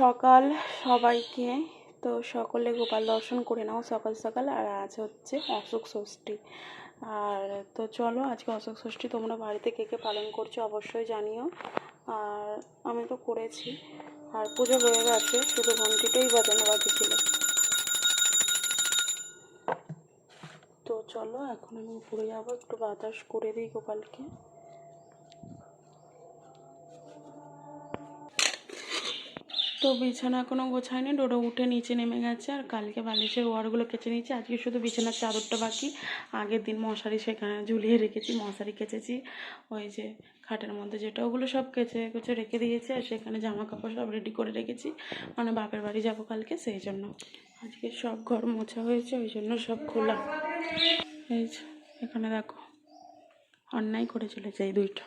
সকাল সবাইকে। তো সকলে গোপাল দর্শন করে নাও সকাল সকাল। আর আজ হচ্ছে অশোক ষষ্ঠী। আর তো চলো, আজকে অশোক ষষ্ঠী তোমরা বাড়িতে কে কে পালন করছ অবশ্যই জানিও। আর আমি তো করেছি। আর পুজো হয়ে গেছে, শুধু ঘন্টিটাই বাজানো বাকি ছিল। তো চলো, এখন আমি উপরে যাব, একটু বাতাস করে দিই গোপালকে। তো বিছানা এখনও গোছায়নি, ডোডো উঠে নিচে নেমে গেছে আর কালকে বালিশের ওয়ারগুলো কেচে নিয়েছি। আজকে শুধু বিছানার চাদরটা বাকি, আগের দিন মশারি সেখানে ঝুলিয়ে রেখেছি, মশারি কেচেছি। ওই যে খাটের মধ্যে যেটা, ওগুলো সব কেচে কেচে রেখে দিয়েছি আর সেখানে জামা কাপড় সব রেডি করে রেখেছি। মানে বাপের বাড়ি যাব কালকে, সেই জন্য। আজকে সব ঘর মোছা হয়েছে, ওই জন্য সব খোলা। এই এখানে দেখো, অন্যায় করে চলেছে এই দুইটা।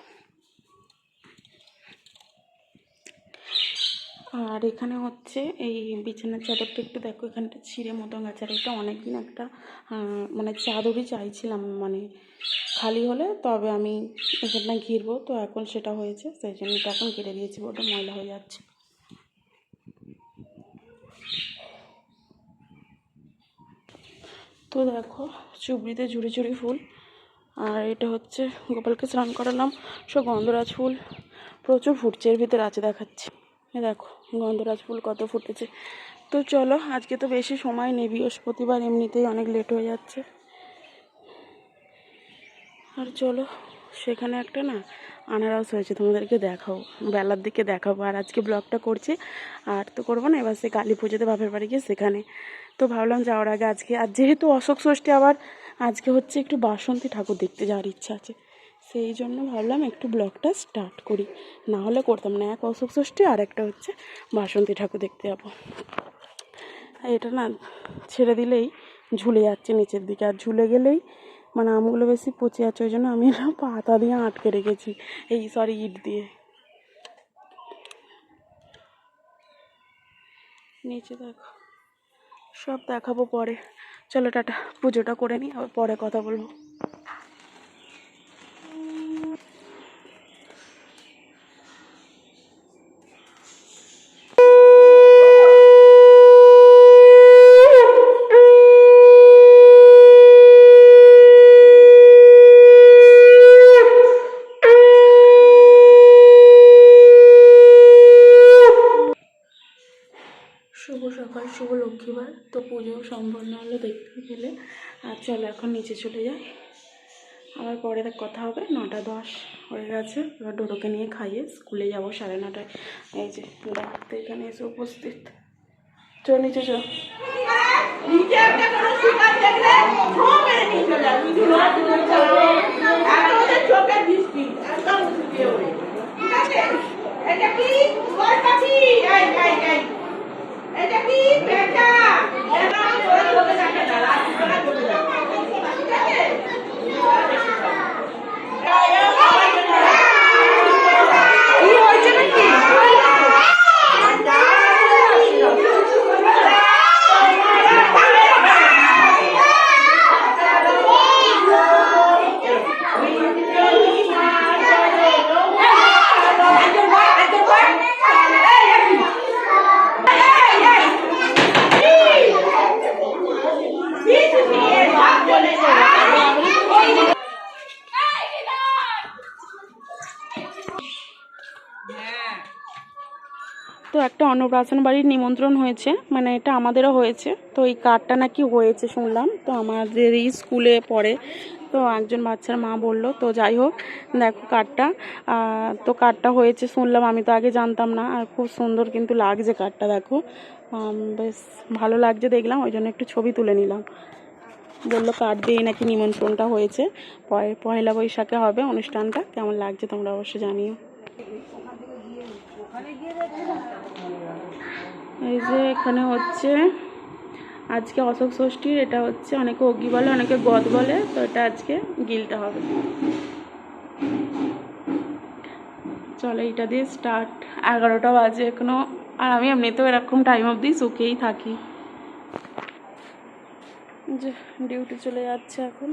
আর এখানে হচ্ছে এই বিছানার চাদরটা একটু দেখো, এখানটা ছিঁড়ে মতন গেছে আর এটা অনেকদিন একটা মানে চাদরই চাইছিলাম মানে খালি হলে তবে আমি এখানটা ঘিরবো। তো এখন সেটা হয়েছে, সেই জন্য এটা এখন কেটে দিয়েছি ওটা ময়লা হয়ে যাচ্ছে। তো দেখো, চুবড়িতে ঝুড়ি ঝুড়ি ফুল। আর এটা হচ্ছে গোপালকে স্নান করালাম। সব গন্ধরাজ ফুল প্রচুর ফুটছে, এর ভিতরে আছে, দেখাচ্ছি। দেখো, গন্ধরাজ ফুল কত ফুটেছে। তো চলো, আজকে তো বেশি সময় নেই, বৃহস্পতিবার এমনিতেই অনেক লেট হয়ে যাচ্ছে। আর চলো, সেখানে একটা না আনারস হয়েছে, তোমাদেরকে দেখাবো, বেলার দিকে দেখাবো। আর আজকে ব্লগটা করছি, আর তো করব না, এবার সে কালী পুজোতে বাপের বাড়ি গিয়ে সেখানে। তো ভাবলাম যাওয়ার আগে আজকে, আর যেহেতু অশোক ষষ্ঠী আবার, আজকে হচ্ছে একটু বাসন্তী ঠাকুর দেখতে যাওয়ার ইচ্ছা আছে। সেই জন্য ভাবলাম একটু ব্লগটা স্টার্ট করি। না হলে করতাম না, এক অশোক ষষ্ঠী আর একটা হচ্ছে বাসন্তী ঠাকুর দেখতে যাব। এটা না ছেড়ে দিলেই ঝুলে যাচ্ছে নিচের দিকে, আর ঝুলে গেলেই মানে আমগুলো বেশি পচে যাচ্ছে, ওই জন্য আমি না পাতা দিয়ে আটকে রেখেছি এই সরি ইট দিয়ে। নিচে দেখো, সব দেখাবো পরে। চলো টাটা, পুজোটা করে নিই, আবার পরে কথা বলব শুভ সকাল শুভ লক্ষ্মীবার। তো পুজো সম্পন্ন হলো দেখতে গেলে। আর চলো এখন নিচে চলে যাই। আবার পরে কথা হবে। নটা দশ হয়ে গেছে। এবার ডোডোকে নিয়ে খাইয়ে স্কুলে যাব সাড়ে নটায়। এই যে ডাক্তার এখানে এসে উপস্থিত। চল নিচে ওঠে ঠিক আছে? এটা কি বল পাখি এই এই এই এটা কি পেঁচা এটা ওরা চোখে থাকে না রাত্রি বেলা চলে যায় ঠিক আছে কি হয়েছে নাকি তো একটা অন্নপ্রাশন বাড়ির নিমন্ত্রণ হয়েছে মানে এটা আমাদেরও হয়েছে। তো এই কার্ডটা নাকি হয়েছে শুনলাম, তো আমাদেরই স্কুলে পড়ে। তো একজন বাচ্চার মা বলল, তো যাই হোক, দেখো কার্ডটা। তো কার্ডটা হয়েছে শুনলাম, আমি তো আগে জানতাম না, আর খুব সুন্দর কিন্তু লাগছে কার্ডটা, দেখো। বেশ ভালো লাগছে দেখলাম, ওই জন্য একটু ছবি তুলে নিলাম। বলল, কার্ড দিয়ে নাকি নিমন্ত্রণটা হয়েছে পয়লা বৈশাখে হবে অনুষ্ঠানটা, কেমন লাগছে তোমরা অবশ্যই জানিও। এই যে এখানে হচ্ছে আজকে অশোক ষষ্ঠীর, এটা হচ্ছে অনেকে অগ্নি বলে, অনেকে গদ বলে, তো এটা আজকে গিলটা হবে। চলো এইটা দিয়ে স্টার্ট এগারোটা বাজে এখনও, আর আমি এমনিতেও এরকম টাইম অবধি শুকিয়েই থাকি। যে ডিউটি চলে যাচ্ছে এখন।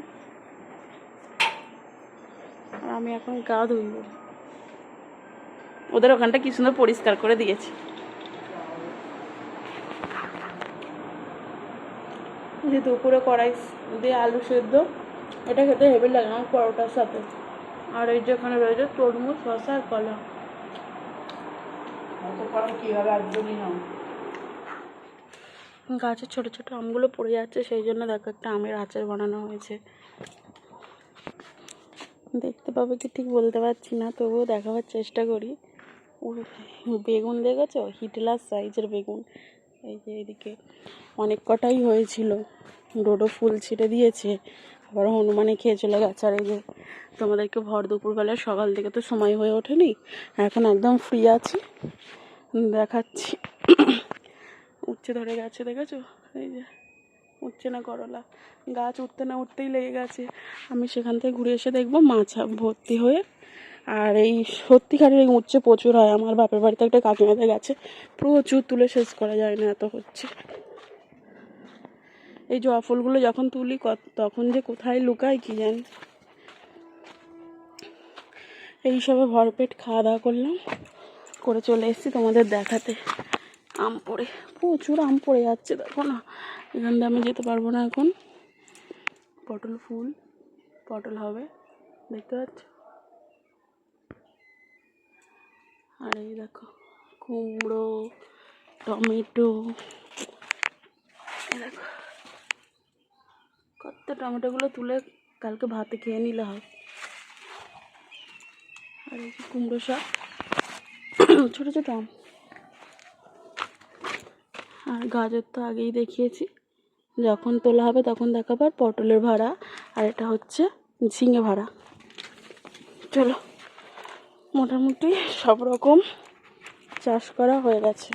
আর আমি এখন গা ধুইব। ওদের ওখানটা কি সুন্দর পরিষ্কার করে দিয়েছে। দুপুরে কড়াই দিয়ে আলু সেদ্ধ এটা খেতে হেভি লাগে আমার পরোটার সাথে। আর এই যে ওখানে রয়েছে তরমুজ শসা আর কলা। গাছের ছোট ছোট আমগুলো পড়ে যাচ্ছে সেই জন্য দেখো একটা আমের আচার বানানো হয়েছে। দেখতে পাবে কি ঠিক বলতে পারছি না তবুও দেখাবার চেষ্টা করি। বেগুন দেখেছ? হিটলার সাইজের বেগুন। এই যে এদিকে অনেক কটাই হয়েছিল। ডোডো ফুল ছিটে দিয়েছে। আবার হনুমানে খেয়ে চলে গেছে। আর এই যে তোমাদেরকে ভর দুপুরবেলা, সকাল থেকে তো সময় হয়ে ওঠেনি। এখন একদম ফ্রি আছি। দেখাচ্ছি। উচ্ছে ধরে গেছে, দেখেছ? এই যে উঠছে না করলা। গাছ উঠতে না উঠতেই লেগে গেছে। আমি সেখান থেকে ঘুরে এসে দেখব মাছ ভর্তি হয়ে আর এই সত্যিকারের এই উচ্ছে প্রচুর হয়। আমার বাপের বাড়িতে একটা কাকিমাদের গেছে। প্রচুর তুলে শেষ করা যায় না এত হচ্ছে। এই জবা ফুলগুলো যখন তুলি তখন যে কোথায় লুকায় কি জানি। এইসবে ভরপেট খাওয়া দাওয়া করলাম। করে চলে এসেছি তোমাদের দেখাতে। আম পড়ে। প্রচুর আম পড়ে যাচ্ছে, দেখো না। এখান দিয়ে আমি যেতে পারব না এখন। পটল ফুল। পটল হবে। দেখতে পাচ্ছ? আর এই দেখো, কুমড়ো, টমেটো দেখো। কত টমেটোগুলো তুলে কালকে ভাতে খেয়ে নিলে হয়। আর এই কুমড়ো শাক, ছোটো ছোটো আম। আর গাজর তো আগেই দেখিয়েছি। যখন তোলা হবে তখন দেখাবার পটলের ভাড়া, আর এটা হচ্ছে ঝিঙে ভাড়া। চলো। মোটামুটি সব রকম চাষ করা হয়ে গেছে।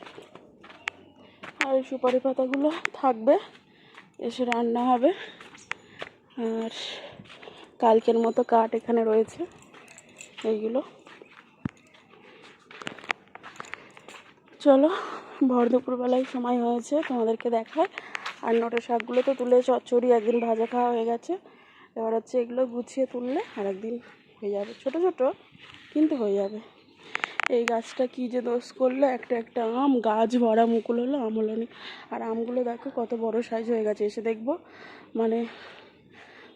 আর এই সুপারি পাতাগুলো থাকবে, এসে রান্না হবে। আর কালকের মতো কাঠ এখানে রয়েছে, এইগুলো। চলো, ভর দুপুরবেলায় সময় হয়েছে তোমাদেরকে দেখায় আর নোটে শাকগুলো তো তুলে চচ্চড়ি একদিন ভাজা খাওয়া হয়ে গেছে। এবার হচ্ছে এগুলো গুছিয়ে তুললে আর একদিন হয়ে যাবে। ছোট ছোট। কিন্তু হয়ে যাবে। এই গাছটা কী যে দোষ করল? একটা একটা আম, গাছ ভরা মুকুল হলো, আম হলো নি। আর আমগুলো দেখো কত বড় সাইজ হয়ে গেছে। এসে দেখব মানে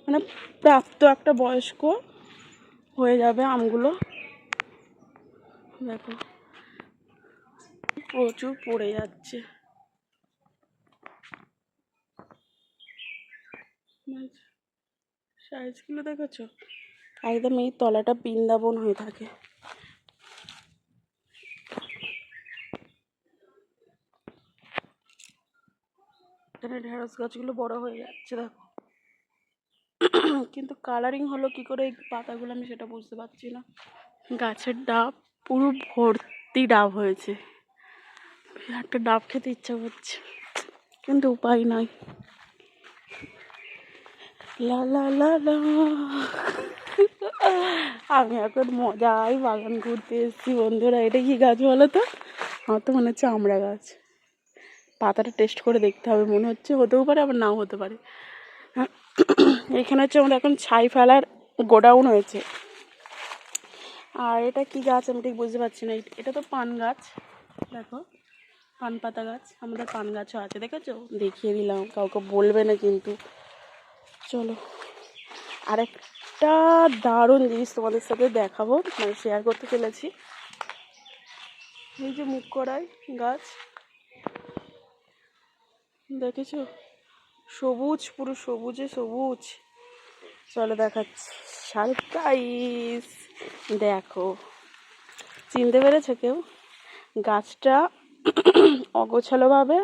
মানে প্রাপ্ত একটা বয়স্ক হয়ে যাবে আমগুলো। দেখো, প্রচুর পড়ে যাচ্ছে। সাইজগুলো দেখেছ? একদম এই তলাটা বৃন্দাবন হয়ে থাকে। ঢেঁড়স গাছগুলো বড় হয়ে যাচ্ছে, দেখো। কিন্তু কালারিং হলো কি করে? এই পাতাগুলো আমি সেটা বুঝতে পারছি না। গাছের ডাব পুরো ভর্তি ডাব হয়েছে। একটা ডাব খেতে ইচ্ছা করছে, কিন্তু উপায় নাই। লা লা লা লা। আমি এখন মজাই বাগান ঘুরতে এসেছি, বন্ধুরা। এটা কি গাছ বলো তো? আমার তো মনে হচ্ছে আমড়া গাছ। পাতাটা টেস্ট করে দেখতে হবে, মনে হচ্ছে হতেও পারে, আবার নাও হতে পারে। এখানে হচ্ছে আমরা এখন ছাই ফেলার গোডাউন হয়েছে। আর এটা কি গাছ আমি ঠিক বুঝতে পারছি না। এটা তো পান গাছ। দেখো, পান পাতা গাছ। আমাদের পান গাছও আছে, দেখেছ? দেখিয়ে দিলাম, কাউকে বলবে না কিন্তু। চলো আরেকটা দারুণ জিনিস তোমাদের সাথে দেখাবো মানে শেয়ার করতে চলেছি। এই যে মুখ করাই গাছ। দেখেছ? সবুজ, পুরো সবুজে সবুজ। চলো দেখাচ্ছি সারপ্রাইজ দেখো। চিনতে পেরেছ কেউ? গাছটা অগোছালোভাবে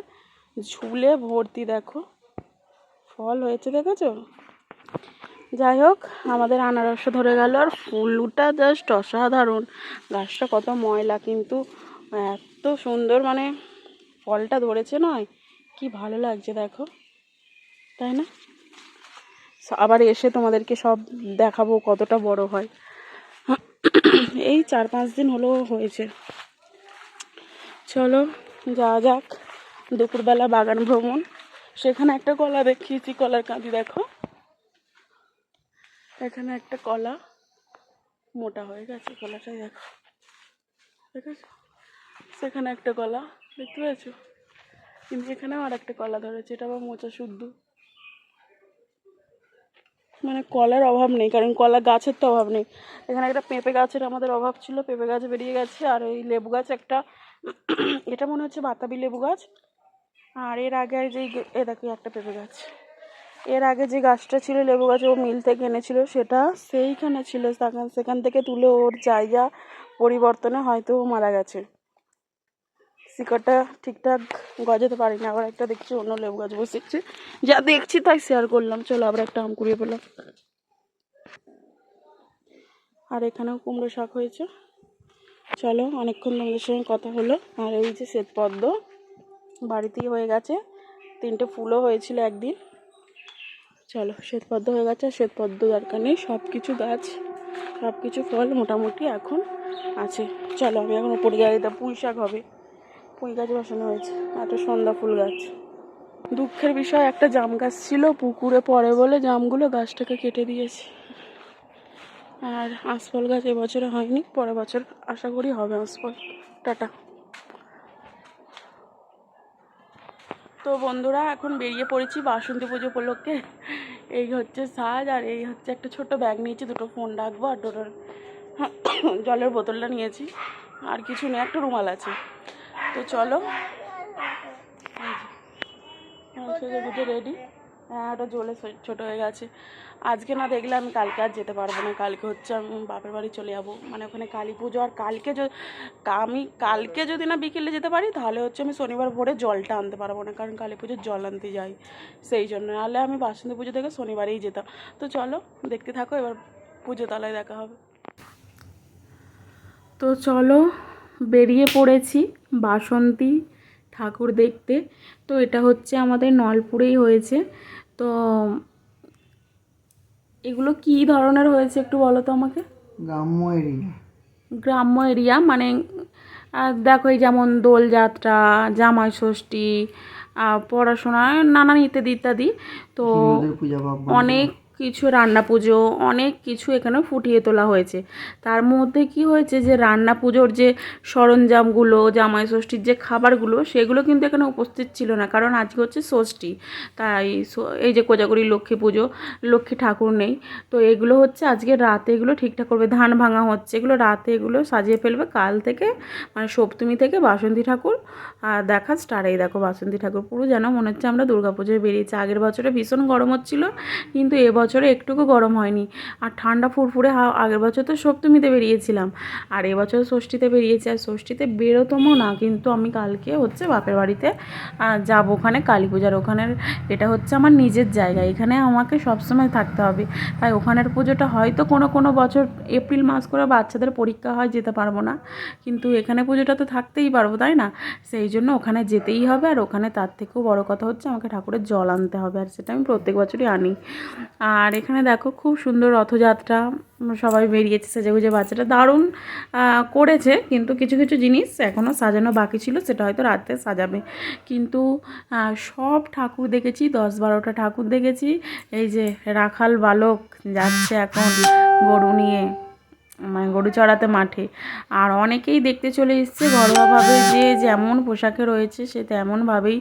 ঝুলে ভর্তি, দেখো। ফল হয়েছে, দেখেছ? যাই হোক, আমাদের আনারসও ধরে গেল আর ফুলটা জাস্ট অসাধারণ। গাছটা কত ময়লা, কিন্তু এত সুন্দর মানে ফলটা ধরেছে নয়, কি ভালো লাগছে দেখো, তাই না? আবার এসে তোমাদেরকে সব দেখাবো কতটা বড় হয়। এই চার পাঁচ দিন হলো হয়েছে। চলো, যাওয়া যাক, দুপুরবেলা বাগান ভ্রমণ। সেখানে একটা কলা দেখিয়েছি কলার কাঁদি দেখো। এখানে একটা কলা মোটা হয়ে গেছে, কলাটাই দেখো। দেখেছ সেখানে একটা কলা, দেখতে পেয়েছ? কিন্তু এখানেও আর একটা কলা ধরেছে, এটা আবার মোচা শুদ্ধ। মানে কলার অভাব নেই, কারণ কলা গাছের তো অভাব নেই। এখানে একটা পেঁপে গাছের আমাদের অভাব ছিল, পেঁপে গাছ বেরিয়ে গেছে, আর ওই লেবু গাছ একটা, এটা মনে হচ্ছে বাতাবি লেবু গাছ। আর এর আগে যেই এ দেখো একটা পেঁপে গাছ। এর আগে যে গাছটা ছিল, লেবু গাছ ও মিল থেকে এনেছিল, সেটা সেইখানে ছিল। সেখান থেকে তুলে ওর জায়গা পরিবর্তনে হয়তো ও মারা গেছে। শিকড়টা ঠিকঠাক গজাতে পারিনি। আবার একটা দেখছি অন্য লেবু গাছ বসেছে। যা দেখছি তাই শেয়ার করলাম। চলো আবার একটা আম কুড়িয়ে পেলাম। আর এখানেও কুমড়ো শাক হয়েছে। চলো অনেকক্ষণ তোমাদের সঙ্গে কথা হলো। আর এই যে শ্বেতপদ্ম বাড়িতেই হয়ে গেছে। তিনটে ফুলও হয়েছিল একদিন। চলো, শ্বেতপদ্ম হয়ে গেছে, আর শ্বেতপদ্ম দরকার নেই সব কিছু গাছ সব কিছু ফল মোটামুটি এখন আছে। চলো, আমি এখন উপরে যাই তা পুঁই শাক হবে। পুঁই গাছ বসানো হয়েছে একটা সন্ধ্যা ফুল গাছ। দুঃখের বিষয়, একটা জাম গাছ ছিল, পুকুরে পড়ে বলে জামগুলো গাছটাকে কেটে দিয়েছে। আর আঁশফল গাছ এবছরে হয়নি, পরের বছর আশা করি হবে আঁশফল। টাটা। তো বন্ধুরা, এখন বেরিয়ে পড়েছি বাসন্তী পুজো উপলক্ষে। এই হচ্ছে সাজ আর এই হচ্ছে একটা ছোট ব্যাগ নিয়েছি, দুটো ফোন রাখব আর দুটো জলের বোতলটা নিয়েছি। আর কিছু নেই, একটা রুমাল আছে। তো চলো। রেডি হ্যাঁ ওটা জ্বলে ছোটো হয়ে গেছে। আজকে না দেখলে আমি কালকে আর যেতে পারব না। কালকে হচ্ছে আমি বাপের বাড়ি চলে যাব। মানে ওখানে কালী পুজো। আর কালকে আমি কালকে যদি না বিকেলে যেতে পারি, তাহলে হচ্ছে আমি শনিবার ভোরে জলটা আনতে পারব না। কারণ কালী পুজোর জল আনতে যাই। সেই জন্য নাহলে আমি বাসন্তী পুজো থেকে শনিবারেই যেতাম। তো চলো, দেখতে থাকো, এবার পুজো তলায় দেখা হবে। তো চলো, বেরিয়ে পড়েছি বাসন্তী ঠাকুর দেখতে। তো এটা হচ্ছে আমাদের নলপুরেই হয়েছে। তো এগুলো কি ধরনের হয়েছে একটু বলো তো আমাকে? গ্রাম্য এরিয়া। গ্রাম্য এরিয়া মানে দেখো এই যেমন দোলযাত্রা জামাই ষষ্ঠী পড়াশোনা নানান ইত্যাদি ইত্যাদি। তো অনেক কিছু রান্না পুজো, অনেক কিছু এখানে ফুটিয়ে তোলা হয়েছে। তার মধ্যে কি হয়েছে যে, রান্না পুজোর যে সরঞ্জামগুলো, জামাই ষষ্ঠীর যে খাবারগুলো, সেগুলো কিন্তু এখানে উপস্থিত ছিল না, কারণ আজকে হচ্ছে ষষ্ঠী। তাই এই যে কোজাগরি লক্ষ্মী পুজো, লক্ষ্মী ঠাকুর নেই। তো এগুলো হচ্ছে আজকে রাতে এগুলো ঠিকঠাক করবে, ধান ভাঙা হচ্ছে। এগুলো রাতে এগুলো সাজিয়ে ফেলবে, কাল থেকে মানে সপ্তমী থেকে বাসন্তী ঠাকুর আর দেখা স্টার এই দেখো বাসন্তী ঠাকুর। পুরো যেন মনে হচ্ছে আমরা দুর্গাপুজোয় বেরিয়েছি। আগের বছরে ভীষণ গরম হচ্ছিল, কিন্তু এবছরে একটুকু গরম হয়নি। আর ঠান্ডা ফুরফুরে হাওয়া, আগের বছর তো সপ্তমীতে বেরিয়েছিলাম। আর এবছর ষষ্ঠীতে বেরিয়েছি, আর ষষ্ঠীতে বেরোতমও না, কিন্তু আমি কালকে হচ্ছে বাপের বাড়িতে যাব ওখানে কালী পূজার। ওখানের এটা হচ্ছে আমার নিজের জায়গা। এখানে আমাকে সবসময় থাকতে হবে। তাই ওখানের পুজোটা হয়তো কোনো কোনো বছর এপ্রিল মাস করে বাচ্চাদের পরীক্ষা হয়, যেতে পারব না। কিন্তু এখানে পুজোটা তো থাকতেই পারব, তাই না? সেই জন্য ওখানে যেতেই হবে আর ওখানে তার থেকেও বড় কথা হচ্ছে আমাকে ঠাকুরের জল আনতে হবে আর সেটা আমি প্রত্যেক বছরই আনি। আর এখানে দেখো খুব সুন্দর রথযাত্রা, সবাই বেরিয়েছে সেজে গুজে বাচ্চাটা দারুণ করেছে কিন্তু কিছু কিছু জিনিস এখনও সাজানো বাকি ছিল সেটা হয়তো রাতে সাজাবে। কিন্তু সব ঠাকুর দেখেছি, দশ বারোটা ঠাকুর দেখেছি, এই যে রাখাল বালক যাচ্ছে এখন গরু নিয়ে। গরু চড়াতে মাঠে। আর অনেকেই দেখতে চলে এসছে ঘরোয়াভাবে যে যেমন পোশাকে রয়েছে সে তেমনভাবেই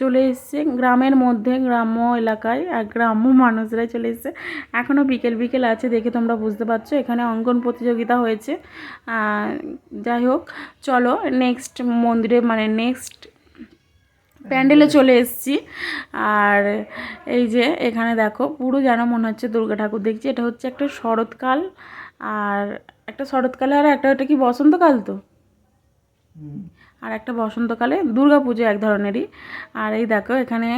চলে এসছে। গ্রামের মধ্যে, গ্রাম্য এলাকায় আর গ্রাম্য মানুষরাই চলে এসছে। এখনও বিকেল বিকেল আছে দেখে তোমরা বুঝতে পারছ। এখানে অঙ্কন প্রতিযোগিতা হয়েছে। যাই হোক, চলো নেক্সট মন্দিরে মানে নেক্সট প্যান্ডেলে চলে এসেছি। আর এই যে এখানে দেখো পুরো যেন মনে হচ্ছে দুর্গা ঠাকুর দেখছি। এটা হচ্ছে একটা শরৎকাল। আর একটা শরৎকালে আর একটা ওটা কি বসন্তকাল তো? আর একটা বসন্তকালে দুর্গা পুজো এক ধরনেরই। আর এই দেখো এখানে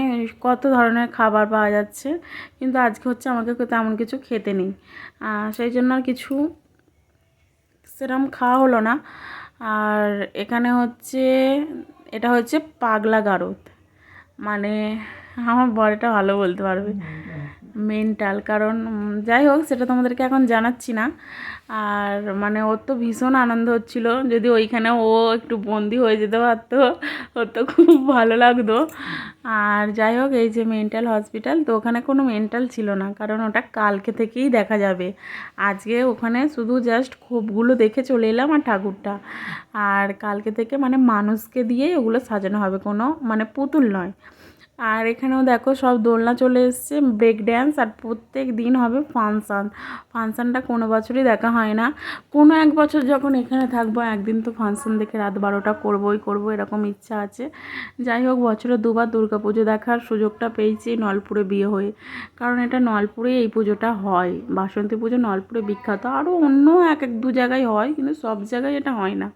কত ধরনের খাবার পাওয়া যাচ্ছে কিন্তু আজকে হচ্ছে আমাকে তেমন কিছু খেতে নেই। সেই জন্য আর কিছু সেরম খাওয়া হলো না। আর এখানে হচ্ছে এটা হচ্ছে পাগলা গারদ। মানে আমার বড়টা ভালো বলতে পারবে। মেন্টাল কারণ যাই হোক সেটা তোমাদেরকে এখন জানাচ্ছি না। আর মানে ওর তো ভীষণ আনন্দ হচ্ছিল। যদি ওইখানে ও একটু বন্দি হয়ে যেতে পারতো, ওর তো খুব ভালো লাগতো। আর যাই হোক এই যে মেন্টাল হসপিটাল তো ওখানে কোনো মেন্টাল ছিল না, কারণ ওটা কালকে থেকেই দেখা যাবে। আজকে ওখানে শুধু জাস্ট খোপগুলো দেখে চলে এলাম আর ঠাকুরটা। আর কালকে থেকে মানে মানুষকে দিয়েই ওগুলো সাজানো হবে, কোনো মানে পুতুল নয়। আর এখানেও দেখো সব দোলনা চলে এসছে ব্রেক ড্যান্স আর প্রত্যেক দিন হবে ফাংশান। ফাংশানটা কোনো বছরই দেখা হয় না। কোনো এক বছর যখন এখানে থাকব, একদিন তো ফাংশান দেখে রাত বারোটা করবোই করব, এরকম ইচ্ছা আছে। যাই হোক, বছরে দুবার দুর্গা পুজো দেখার সুযোগটা পেয়েছি নলপুরে বিয়ে হয়ে। কারণ এটা নলপুরে এই পুজোটা হয়। বাসন্তী পুজো নলপুরে বিখ্যাত। আরও অন্য এক এক দু জায়গায় হয়, কিন্তু সব জায়গায় এটা হয় না।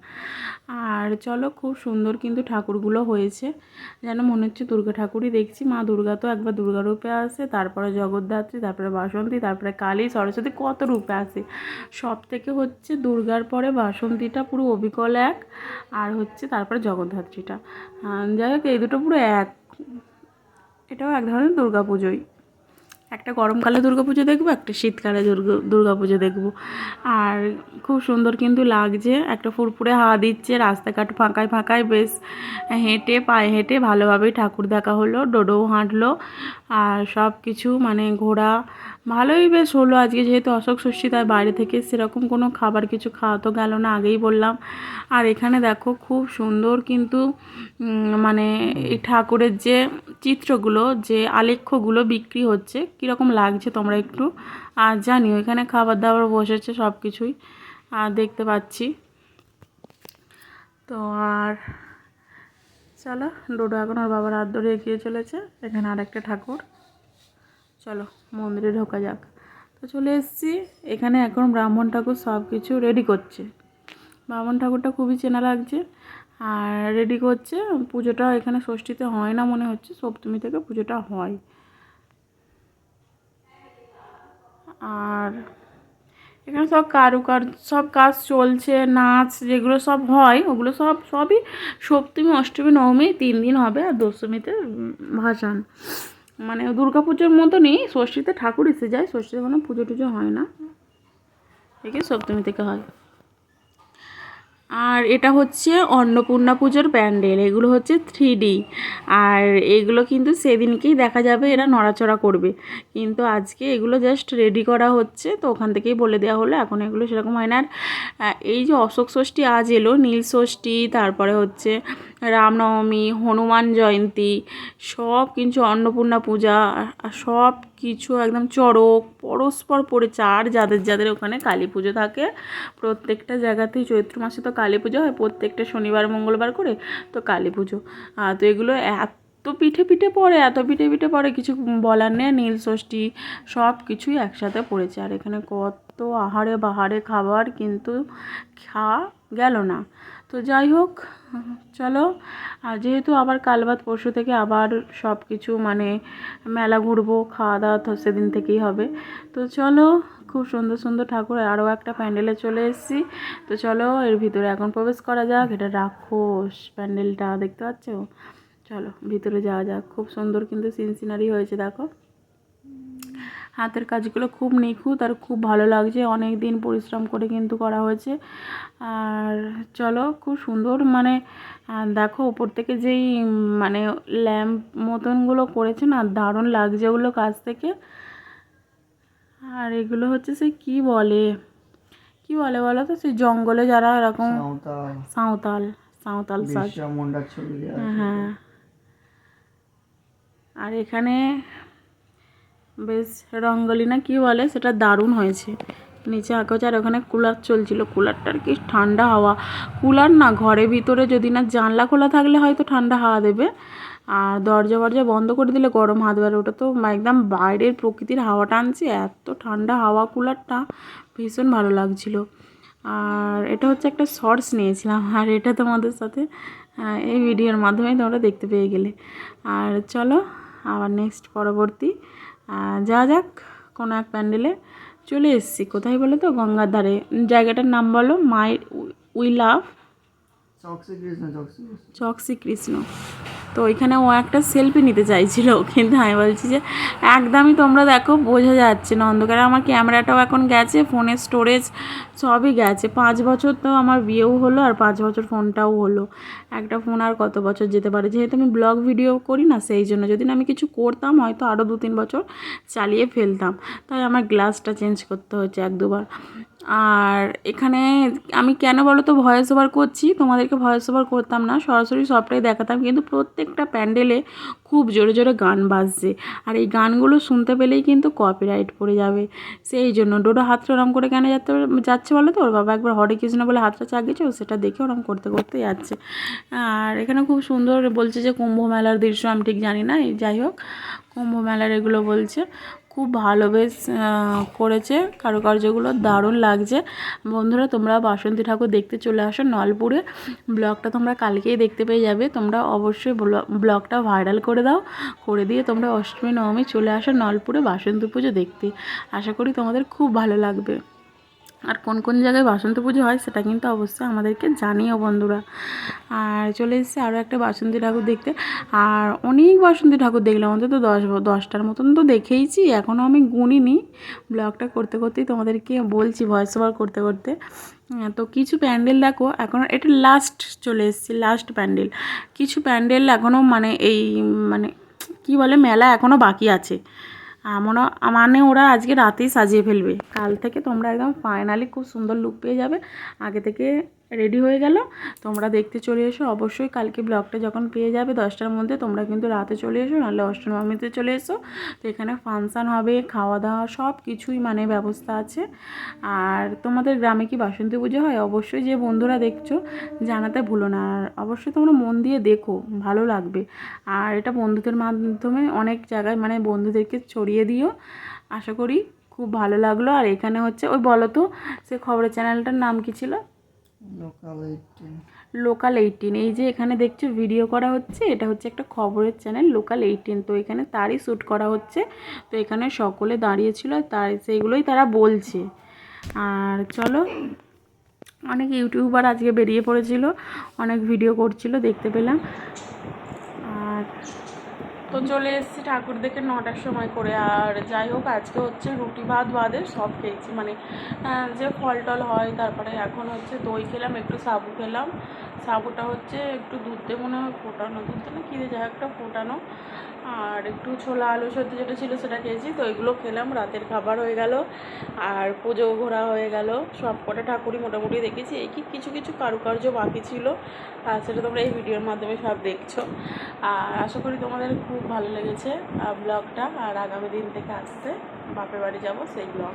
আর চলো, খুব সুন্দর কিন্তু ঠাকুরগুলো হয়েছে। যেন মনে হচ্ছে দুর্গা ঠাকুরই দেখছি, মা দুর্গা তো একবার দুর্গা রূপে আসে, তারপরে জগদ্ধাত্রী, তারপরে বাসন্তী, তারপরে কালী, সরস্বতী, কত রূপে আসে। সব থেকে হচ্ছে দুর্গার পরে বাসন্তীটা পুরো অবিকল এক, আর হচ্ছে তারপরে জগদ্ধাত্রীটা। যাই হোক, এই দুটো পুরো এক। এটাও এক ধরনের দুর্গা পুজোই। একটা গরমকালে দুর্গা পুজো দেখব, একটা শীতকালে দুর্গা দুর্গা পুজো দেখব। আর খুব সুন্দর কিন্তু লাগছে, একটা ফুরফুরে হাওয়া দিচ্ছে, রাস্তাঘাট ফাঁকায় ফাঁকায় বেশ হেঁটে পায়ে হেঁটে ভালোভাবেই ঠাকুর দেখা হলো, ডোডোও হাঁটলো, আর সব কিছু মানে ঘোরা ভালোই বেশ হলো। আজকে যেহেতু অশোক ষষ্ঠী, তাই বাইরে থেকে সেরকম কোনো খাবার কিছু খাওয়া তো গেল না, আগেই বললাম। আর এখানে দেখো খুব সুন্দর কিন্তু মানে এই ঠাকুরের যে চিত্রগুলো, যে আলেখ্যগুলো বিক্রি হচ্ছে, কীরকম লাগছে তোমরা একটু, আর জানিও, এখানে খাবার দাবার বসেছে সব কিছুই আর দেখতে পাচ্ছি। তো আর চলো, ডোডো এখন ওর বাবার হাত ধরে এগিয়ে চলেছে, এখানে আরেকটা ঠাকুর। চলো, মন্দিরে ঢোকা যাক। তো চলে এসেছি। এখানে এখন ব্রাহ্মণ ঠাকুর সব কিছু রেডি করছে। ব্রাহ্মণ ঠাকুরটা খুবই চেনা লাগছে। আর রেডি করছে। পুজোটা এখানে ষষ্ঠীতে হয় না মনে হচ্ছে। সপ্তমী থেকে পুজোটা হয়। আর এখানে সব কারুকার, সব কাজ চলছে, নাচ যেগুলো সব হয়, ওগুলো সব, সবই সপ্তমী, অষ্টমী, নবমী তিন দিন হবে আর দশমীতে ভাসান। মানে দুর্গা পুজোর মতনই ষষ্ঠীতে ঠাকুর এসে যায়, ষষ্ঠীতে কোনো পুজো টুজো হয় না। থেকে সপ্তমী থেকে হয়। আর এটা হচ্ছে অন্নপূর্ণা পুজোর প্যান্ডেল, এগুলো হচ্ছে থ্রি ডি আর এগুলো কিন্তু সেদিনকেই দেখা যাবে, এরা নড়াচড়া করবে। কিন্তু আজকে এগুলো জাস্ট রেডি করা হচ্ছে, তো ওখান থেকেই বলে দেওয়া হলো, এখন এগুলো সেরকম হয় না। আর এই যে অশোক ষষ্ঠী আজ এলো, নীল ষষ্ঠী, তারপরে হচ্ছে রামনবমী, হনুমান জয়ন্তী, সব কিছু অন্নপূর্ণা পূজা সব কিছু একদম চড়ক, পরস্পর পড়েছে আর যাদের যাদের ওখানে কালী পুজো থাকে। প্রত্যেকটা জায়গাতেই চৈত্র মাসে তো কালী পুজো হয়, প্রত্যেকটা শনিবার, মঙ্গলবার করে তো কালী পুজো। তো এগুলো এত তো পিঠে পিঠে পড়ে, এত পিঠে পিঠে পড়ে, কিছু বলার নেই, নীল ষষ্ঠী সব কিছুই একসাথে পড়েছে। আর এখানে কত আহারে বাহারে খাবার কিন্তু খা গেল না। তো যাই হোক চলো, আর যেহেতু আবার কাল বাদ পরশু থেকে আবার সব কিছু মানে মেলা ঘুরবো, খাওয়া দাওয়া তো সেদিন থেকেই হবে। তো চলো, খুব সুন্দর সুন্দর ঠাকুর, আরও একটা প্যান্ডেলে চলে এসেছি। তো চলো, এর ভিতরে এখন প্রবেশ করা যাক। এটা রাক্ষস প্যান্ডেলটা, দেখতে পাচ্ছ? চলো, ভিতরে যাওয়া যাক। খুব সুন্দর কিন্তু সিন সিনারি হয়েছে, দেখো। হাতের কাজগুলো খুব নিখুঁত আর খুব ভালো লাগছে। অনেক দিন পরিশ্রম করে কিন্তু করা হয়েছে। আর চলো খুব সুন্দর মানে দেখো উপর থেকে যেই মানে ল্যাম্প মতনগুলো করেছে না দারুণ লাগছে ওগুলো কাছ থেকে। আর এগুলো হচ্ছে সে কি বলে? কি বলে বলো তো? সেই জঙ্গলে যারা এরকম সাঁওতাল। সাঁওতাল সাজ। হ্যাঁ। আর এখানে বেশ রঙ্গলি না কি বলে, সেটা দারুণ হয়েছে। নিচে আঁকাচ্ছে আর ওখানে কুলার চলছিল, কুলারটার কি ঠান্ডা হাওয়া। কুলার না ঘরে ভিতরে যদি না জানলা খোলা থাকলে হয়তো ঠান্ডা হাওয়া দেবে। আর দরজা ফরজা বন্ধ করে দিলে গরম হাত বের ওটা তো একদম বাইরের প্রকৃতির হাওয়া টানছে, এত ঠান্ডা হাওয়া কুলারটা, ভীষণ ভালো লাগছিল। আর এটা হচ্ছে একটা শর্টস নিয়েছিলাম, আর এটা তোমাদের সাথে এই ভিডিওর মাধ্যমে তোমরা দেখতে পেয়ে গেলে। আর চলো, আবার নেক্সট পরবর্তী যাওয়া যাক, কোনো এক প্যান্ডেলে চলে এসেছি। কোথায় বলো তো? গঙ্গার ধারে। জায়গাটার নাম বলো, মাই উই লাভ। চকসি কৃষ্ণ তো ওইখানে ও একটা সেলফি নিতে চাইছিল, কিন্তু আমি বলছি যে, একদমই তোমরা দেখো, বোঝা যাচ্ছে না অন্ধকারে। আমার ক্যামেরাটাও এখন গেছে, ফোনের স্টোরেজ সবই গেছে। পাঁচ বছর তো আমার বিয়েও হলো, আর পাঁচ বছর ফোনটাও হলো। একটা ফোন আর কত বছর যেতে পারে? যেহেতু আমি ব্লগ ভিডিও করি না, সেই জন্য। যদি না আমি কিছু করতাম, হয়তো আরও দু তিন বছর চালিয়ে ফেলতাম। তাই আমার গ্লাসটা চেঞ্জ করতে হচ্ছে এক দুবার। আর এখানে আমি কেন বলো তো ভয়েস ওভার করছি? তোমাদেরকে ভয়েস ওভার করতাম না, সরাসরি সবটাই দেখাতাম, কিন্তু প্রত্যেকটা প্যান্ডেলে খুব জোরে জোরে গান বাজছে। আর এই গানগুলো শুনতে পেলেই কিন্তু কপিরাইট পড়ে যাবে। সেই জন্য ডোডো হাতটা ওরম করে কেন যাচ্ছে যাচ্ছে বলো তো? ওর বাবা একবার হরে কৃষ্ণ বলে হাতটা চাগিয়েছে, ও সেটা দেখে ওরম করতে করতে যাচ্ছে। আর এখানে খুব সুন্দর বলছে যে কুম্ভ মেলার দৃশ্য, আমি ঠিক জানি না, যাই হোক, কুম্ভ মেলার এগুলো বলছে। খুব ভালো বেশ করেছে। কারুকার্যগুলো দারুণ লাগছে। বন্ধুরা, তোমরা বাসন্তী ঠাকুর দেখতে চলে আসো নলপুরে। ব্লগটা তোমরা কালকেই দেখতে পেয়ে যাবে। তোমরা অবশ্যই ব্ল- ব্লগটা ভাইরাল করে দাও। করে দিয়ে তোমরা অষ্টমী, নবমী চলে আসো নলপুরে বাসন্তী পুজো দেখতে। আশা করি তোমাদের খুব ভালো লাগবে। আর কোন কোন জায়গায় বাসন্তী পুজো হয় সেটা কিন্তু অবশ্যই আমাদেরকে জানিও বন্ধুরা। আর চলে এসেছে আরও একটা বাসন্তী ঠাকুর দেখতে। আর অনেক বাসন্তী ঠাকুর দেখলাম, অন্তত দশ, দশটার মতন তো দেখেইছি, এখনও আমি গুনিনি। ব্লগটা করতে করতেই তোমাদেরকে বলছি ভয়েস ওভার করতে করতে। তো কিছু প্যান্ডেল দেখো এখন এটা লাস্ট চলে এসেছে লাস্ট প্যান্ডেল। কিছু প্যান্ডেল এখনও মানে এই মানে কি বলে, মেলা এখনও বাকি আছে। আমরা মানে ওরা আজকে রাতেই সাজিয়ে ফেলবে। কাল থেকে তোমরা একদম ফাইনালি খুব সুন্দর লুক পেয়ে যাবে। আগে থেকে রেডি হয়ে গেল। তোমরা দেখতে চলে এসো। অবশ্যই কালকে ব্লগটা যখন পেয়ে যাবে দশটার মধ্যে, তোমরা কিন্তু রাতে চলে এসো, নাহলে অষ্টনবমীতে চলে এসো। তো এখানে ফাংশান হবে খাওয়া দাওয়া সব কিছুই মানে ব্যবস্থা আছে। আর তোমাদের গ্রামে কি বাসন্তী পুজো হয়? অবশ্যই যে বন্ধুরা দেখছ, জানাতে ভুলো না। আর অবশ্যই তোমরা মন দিয়ে দেখো, ভালো লাগবে। আর এটা বন্ধুদের মাধ্যমে অনেক জায়গায় মানে বন্ধুদেরকে ছড়িয়ে দিও। আশা করি খুব ভালো লাগল। আর এখানে হচ্ছে, ওই বলো তো, সে খবরের চ্যানেলটার নাম কি ছিল? লোকাল এইটিন এই যে এখানে দেখছ ভিডিও করা হচ্ছে, এটা হচ্ছে একটা খবরের চ্যানেল লোকাল এইটিন তো এখানে তারই শ্যুট করা হচ্ছে। তো এখানে সকলে দাঁড়িয়েছিল তার সেইগুলোই তারা বলছে। আর চলো, অনেক ইউটিউবার আজকে বেরিয়ে পড়েছিল, অনেক ভিডিও করছিল, দেখতে পেলাম। আর তো চলে এসেছি ঠাকুর দেখে নটার সময় করে। আর যাই হোক, আজকে হচ্ছে রুটি, ভাত, বাদে সব খেয়েছি। মানে যে ফল টল হয়, তারপরে এখন হচ্ছে দই খেলাম, একটু সাবু খেলাম। সাবুটা হচ্ছে একটু দুধ মনে হয়, ফোটানো। দুধ না, কী দিয়ে হোক একটা ফোটানো। আর একটু ছোলা আলু সদ্য যেটা ছিল সেটা খেয়েছি, তো এগুলো খেলাম, রাতের খাবার হয়ে গেল, আর পুজো ঘোরা হয়ে গেল, সব কটা ঠাকুরই মোটামুটি দেখেছি, এই কি কিছু কিছু কারুকার্য বাকি ছিল আর সেটা তোমরা এই ভিডিওর মাধ্যমে সব দেখছ, আর আশা করি তোমাদের খুব ভালো লেগেছে ব্লগটা আর আগামী দিন থেকে আসতে বাপের বাড়ি যাব সেই ব্লগ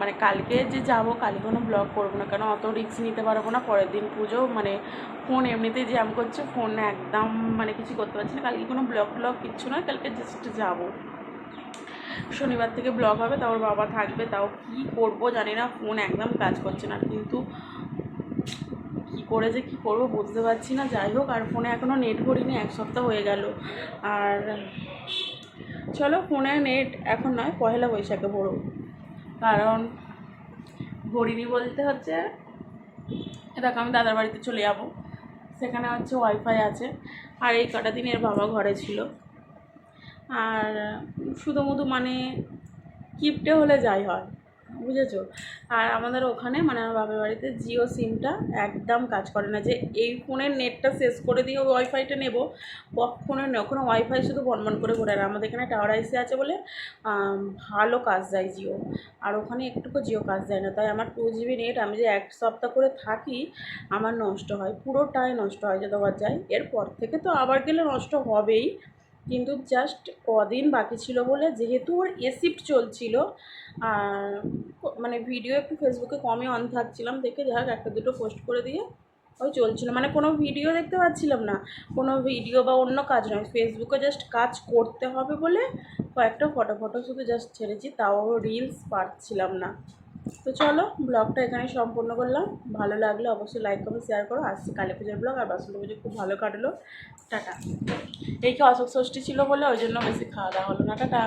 মানে কালকে যে যাব, কালকে কোনো ব্লগ করব না, কেন অত রিস্ক নিতে পারব না, পরের দিন পুজো মানে ফোন এমনিতেই জ্যাম করছে ফোন একদম মানে কিছু করতে পারছি না, কালকে কোনো ব্লগ ব্লগ কিচ্ছু নয়, কালকে জাস্ট যাব। শনিবার থেকে ব্লগ হবে তারপর বাবা থাকবে, তাও কি করব জানি না ফোন একদম কাজ করছে না, কিন্তু কি করে যে কি করব বুঝতে পারছি না, যাই হোক, আর ফোনে এখনও নেট ভরিনি, এক সপ্তাহ হয়ে গেল, আর চলো ফোনে নেট এখন নয় পয়লা বৈশাখে ভরো। কারণ ভরিনি বলতে হচ্ছে এটাকে আমি দাদার বাড়িতে চলে যাব। সেখানে হচ্ছে ওয়াইফাই আছে। আর এই কটা দিন এর বাবা ঘরে ছিল। আর শুধু মধু মানে কিপটে হলে যাই হয়। বুঝেছ? আর আমাদের ওখানে মানে আমার বাবার বাড়িতে জিও সিমটা একদম কাজ করে না যে, এই ফোনের নেটটা শেষ করে দিয়ে ওয়াইফাইটা নেব। কখনো নেই ওখানে ওয়াইফাই শুধু বনবন করে ঘুরে আর আমাদের এখানে টাওয়ার আইসি আছে বলে ভালো কাজ দেয় জিও। আর ওখানে একটুকু জিও কাজ দেয় না। তাই আমার টু জিবি নেট আমি যে এক সপ্তাহ করে থাকি, আমার নষ্ট হয়। পুরোটাই নষ্ট হয়, যতবার যাই। এরপর থেকে তো আবার গেলে নষ্ট হবেই। কিন্তু জাস্ট কদিন বাকি ছিল বলে যেহেতু ওর এসিপ্ট চলছিল, আর মানে ভিডিও একটু ফেসবুকে কমই অন থাকছিলাম দেখে যাই হোক একটা দুটো পোস্ট করে দিয়ে ওই চলছিল। মানে কোনো ভিডিও দেখতে পাচ্ছিলাম না, কোনো ভিডিও বা অন্য কাজ নয়। ফেসবুকে জাস্ট কাজ করতে হবে বলে কয়েকটা ফটো ফটো শুধু জাস্ট ছেড়েছি, তাও রিলস পারছিলাম না। তো চলো, ব্লগটা এখানে সম্পূর্ণ করলাম। ভালো লাগলে অবশ্যই লাইক কমেন্ট শেয়ার করো। আসছে কালী পুজোর ব্লগ আর বাসন্তী পুজো খুব ভালো কাটলো। টাটা। এই কি অশোক ষষ্ঠী ছিল বলে ওই জন্য বেশি খাওয়া দাওয়া হলো না। টাটা।